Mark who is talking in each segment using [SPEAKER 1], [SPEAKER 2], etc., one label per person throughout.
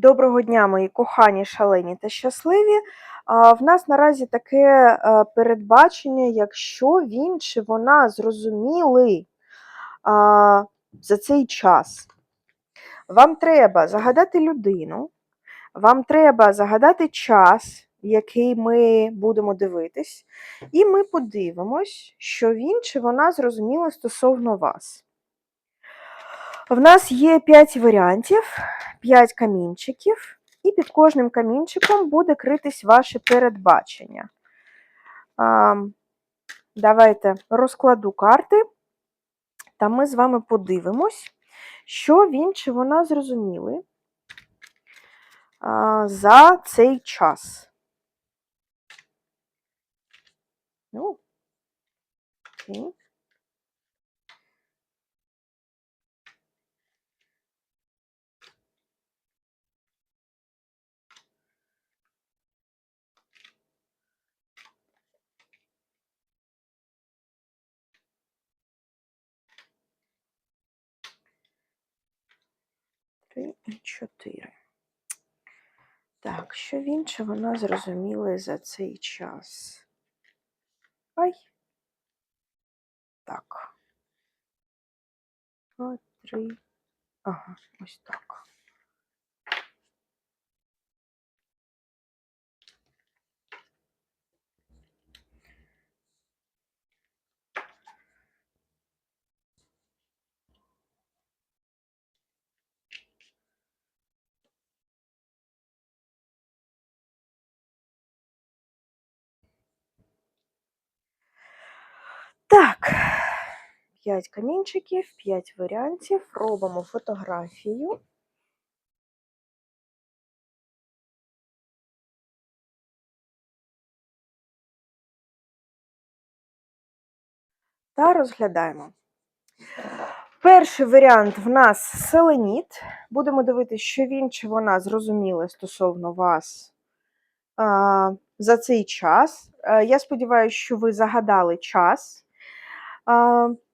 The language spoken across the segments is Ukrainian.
[SPEAKER 1] Доброго дня, мої кохані, шалені та щасливі. В нас наразі таке е, передбачення, якщо він чи вона зрозуміли за цей час. Вам треба загадати людину, вам треба загадати час, який ми будемо дивитись, і ми подивимось, що він чи вона зрозуміла стосовно вас. В нас є 5 варіантів, 5 камінчиків, і під кожним камінчиком буде критись ваше передбачення. Давайте розкладу карти, та ми з вами подивимось, що він чи вона зрозуміли за цей час. Ну, окей. Три і чотири. Так, що він чи вона зрозуміли за цей час? Ай. Так. Два, три. Ага, ось. Так, 5 камінчиків, 5 варіантів. Робимо фотографію. Та розглядаємо. Перший варіант в нас селеніт. Будемо дивитися, що він чи вона зрозуміли стосовно вас за цей час. А, я сподіваюся, що ви загадали час,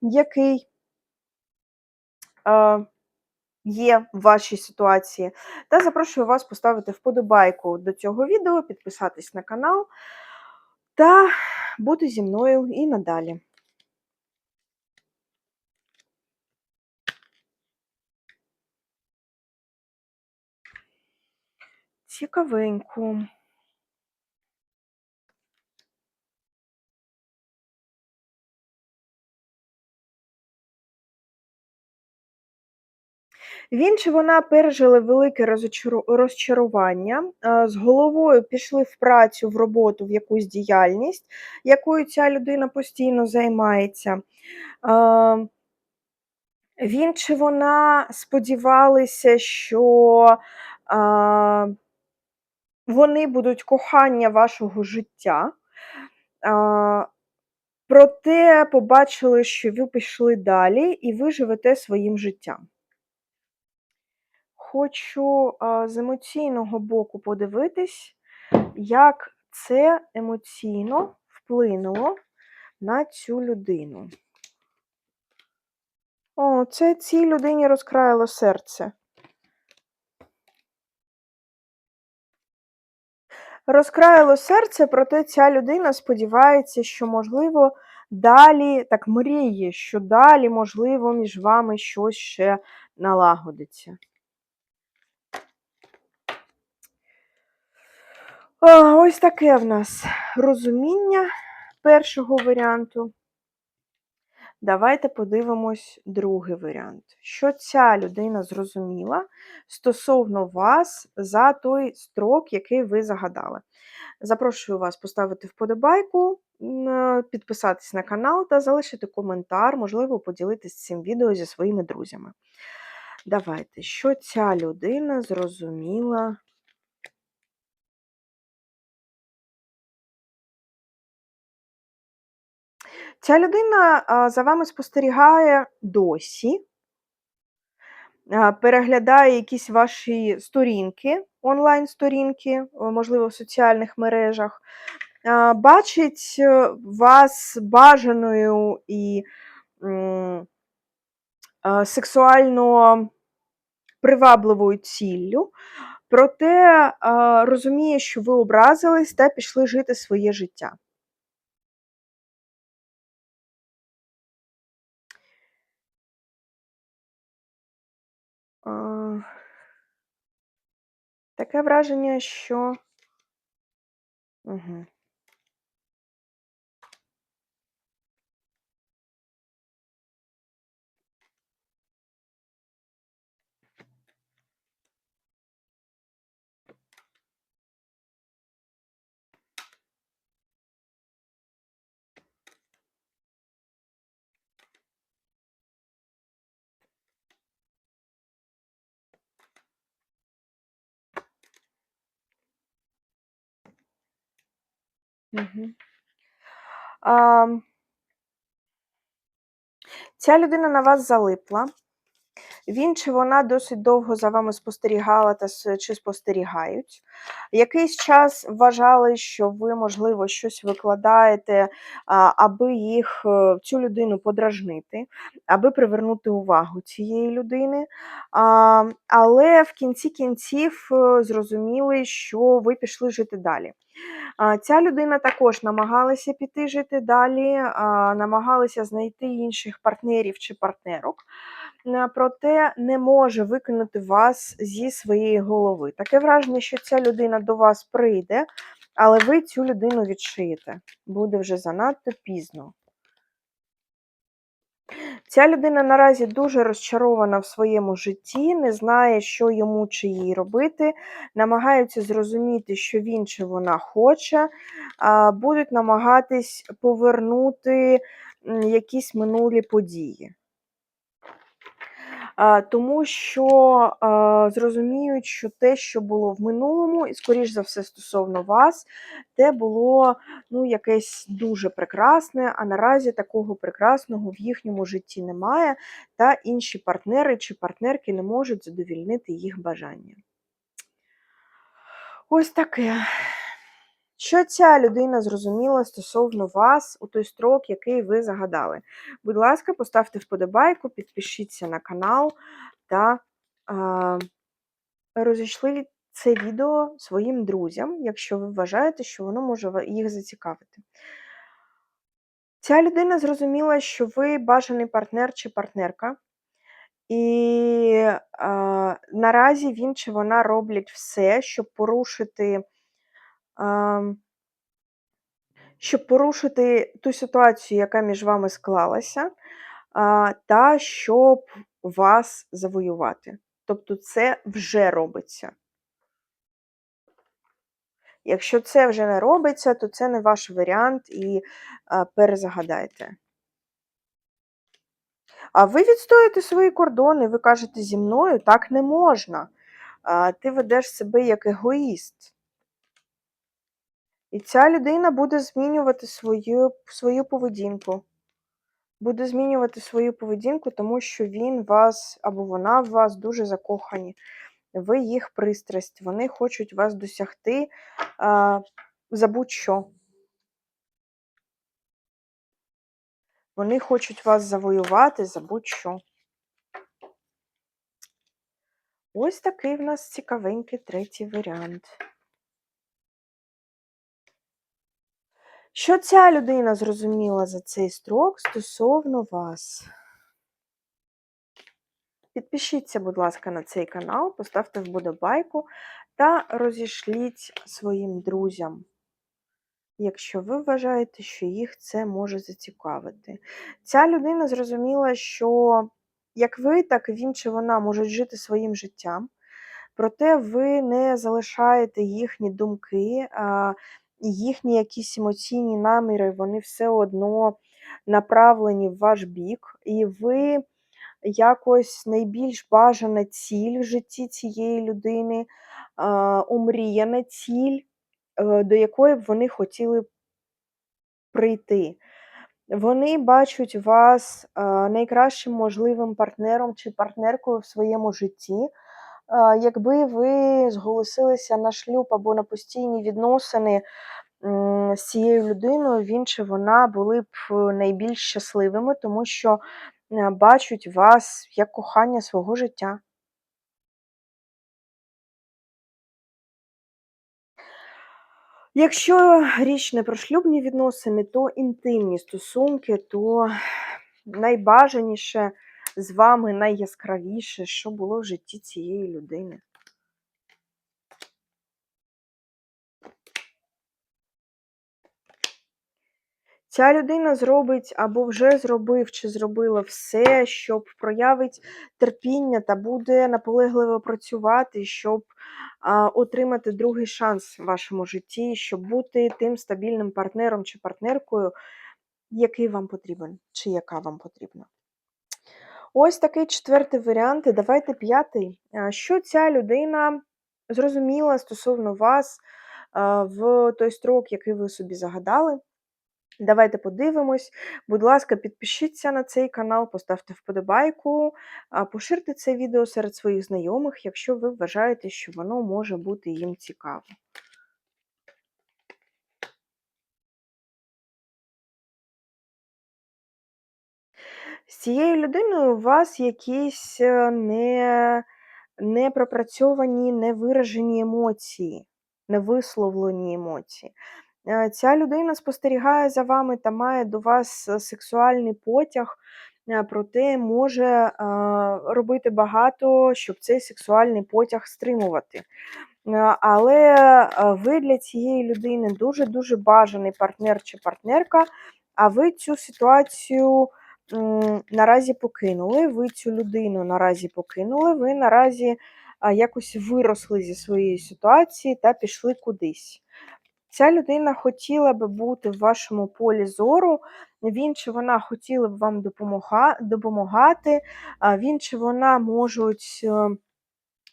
[SPEAKER 1] який є в вашій ситуації. Та запрошую вас поставити вподобайку до цього відео, підписатись на канал та бути зі мною і надалі. Цікавенько. Він чи вона пережили велике розчарування, з головою пішли в працю, в роботу, в якусь діяльність, якою ця людина постійно займається. Він чи вона сподівалися, що вони будуть кохання вашого життя. Проте побачили, що ви пішли далі і ви живете своїм життям. Хочу з емоційного боку подивитись, як це емоційно вплинуло на цю людину. О, це цій людині розкраїло серце. Розкраїло серце, проте ця людина сподівається, що, можливо, далі так мріє, що далі, можливо, між вами щось ще налагодиться. Ось таке в нас розуміння першого варіанту. Давайте подивимось другий варіант. Що ця людина зрозуміла стосовно вас за той строк, який ви загадали. Запрошую вас поставити вподобайку, підписатись на канал та залишити коментар, можливо, поділитись цим відео зі своїми друзями. Давайте, що ця людина зрозуміла Ця людина за вами спостерігає досі, переглядає якісь ваші сторінки, онлайн-сторінки, можливо, в соціальних мережах, бачить е, вас бажаною і сексуально привабливою ціллю. проте, розуміє, що ви образились та пішли жити своє життя. Таке враження, що Мгм. Мгм. Ам Ця людина на вас залипла. Він чи вона досить довго за вами спостерігала та чи спостерігають. Якийсь час вважали, що ви, можливо, щось викладаєте, аби їх, е, цю людину подражнити, аби привернути увагу цієї людини. Але в кінці кінців, е, зрозуміли, що ви пішли жити далі. Ця людина також намагалася піти жити далі, намагалася знайти інших партнерів чи партнерок, проте не може викинути вас зі своєї голови. Таке враження, що ця людина до вас прийде, але ви цю людину відшиєте. Буде вже занадто пізно. Ця людина наразі дуже розчарована в своєму житті, не знає, що йому чи їй робити, намагаються зрозуміти, що він чи вона хоче, будуть намагатись повернути якісь минулі події. Тому що зрозуміють, що те, що було в минулому, і, скоріш за все, стосовно вас, те було ну, якесь дуже прекрасне, а наразі такого прекрасного в їхньому житті немає, та інші партнери чи партнерки не можуть задовільнити їх бажання. Ось таке. Що ця людина зрозуміла стосовно вас у той строк, який ви загадали? Будь ласка, поставте вподобайку, підпишіться на канал та а, розійшли це відео своїм друзям, якщо ви вважаєте, що воно може їх зацікавити. Ця людина зрозуміла, що ви бажаний партнер чи партнерка, і а, наразі він чи вона роблять все, щоб порушити. Щоб порушити ту ситуацію, яка між вами склалася, та щоб вас завоювати. Тобто це вже робиться. Якщо це вже не робиться, то це не ваш варіант і перезагадайте. А ви відстоїте свої кордони, ви кажете зі мною так не можна. Ти ведеш себе як егоїст. І ця людина буде змінювати свою, свою поведінку. Буде змінювати свою поведінку, тому що він вас або вона в вас дуже закохані. Ви їх пристрасть, вони хочуть вас досягти а, за будь-що. Вони хочуть вас завоювати за будь-що. Ось такий в нас цікавенький третій варіант. Що ця людина зрозуміла за цей строк стосовно вас? Підпишіться, будь ласка, на цей канал, поставте вподобайку та розішліть своїм друзям, якщо ви вважаєте, що їх це може зацікавити. Ця людина зрозуміла, що як ви, так і він чи вона можуть жити своїм життям, проте ви не залишаєте їхні думки, їхні якісь емоційні наміри, вони все одно направлені в ваш бік, і ви якось найбільш бажана ціль в житті цієї людини, омріяна ціль, е, до якої б вони хотіли прийти. Вони бачать вас найкращим можливим партнером чи партнеркою в своєму житті. Якби ви зголосилися на шлюб або на постійні відносини з цією людиною він чи вона були б е, найбільш щасливими, тому що е, бачать вас як кохання свого життя. Якщо річ не про шлюбні відносини, то інтимні стосунки, то найбажаніше з вами найяскравіше, що було в житті цієї людини. Ця людина зробить або вже зробив чи зробила все, щоб проявить терпіння та буде наполегливо працювати, щоб а, отримати другий шанс в вашому житті, щоб бути тим стабільним партнером чи партнеркою, який вам потрібен, чи яка вам потрібна. Ось такий четвертий варіант. І давайте п'ятий. Що ця людина зрозуміла стосовно вас в той строк, який ви собі загадали. Давайте подивимось. Будь ласка, підпишіться на цей канал, поставте вподобайку, поширте це відео серед своїх знайомих, якщо ви вважаєте, що воно може бути їм цікаво. З цією людиною у вас якісь е, не, не пропрацьовані, невиражені емоції, невисловлені емоції. Е, Ця людина спостерігає за вами та має до вас е, сексуальний потяг, е, проте може робити багато, щоб цей сексуальний потяг стримувати. Але ви для цієї людини дуже-дуже бажаний партнер чи партнерка, а ви цю ситуацію наразі покинули, ви цю людину наразі покинули, ви наразі якось виросли зі своєї ситуації та пішли кудись. Ця людина хотіла би бути в вашому полі зору, він чи вона хотіли б вам допомагати, він чи вона можуть е,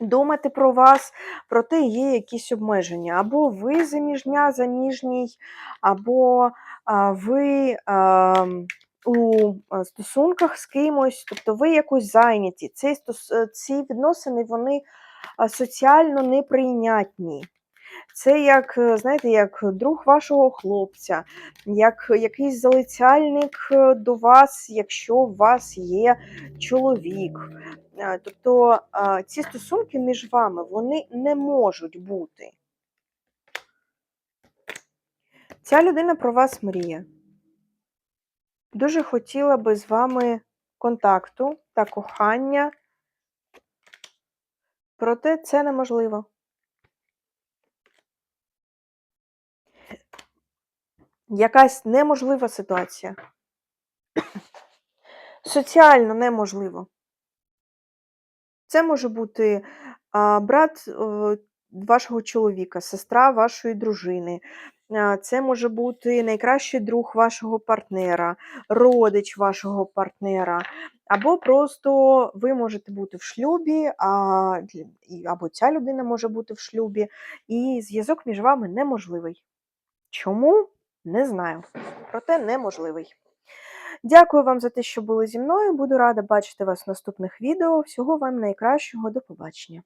[SPEAKER 1] думати про вас, проте є якісь обмеження. Або ви заміжня, заміжній, або ви а, у стосунках з кимось, тобто ви якось зайняті. Е, ці відносини вони соціально неприйнятні. Це як, е, знаєте, як друг вашого хлопця, як якийсь залицяльник е, до вас, якщо у вас є чоловік. Е, Тобто ці стосунки між вами вони не можуть бути. Ця людина про вас мріє. Дуже хотіла би з вами контакту та кохання, проте це неможливо. Якась неможлива ситуація. Соціально неможливо. Це може бути брат е, вашого чоловіка, сестра вашої дружини. Це може бути найкращий друг вашого партнера, родич вашого партнера. Або просто ви можете бути в шлюбі, а, або ця людина може бути в шлюбі, і зв'язок між вами неможливий. Чому? Не знаю. Проте неможливий. Дякую вам за те, що були зі мною. Буду рада бачити вас в наступних відео. Всього вам найкращого. До побачення.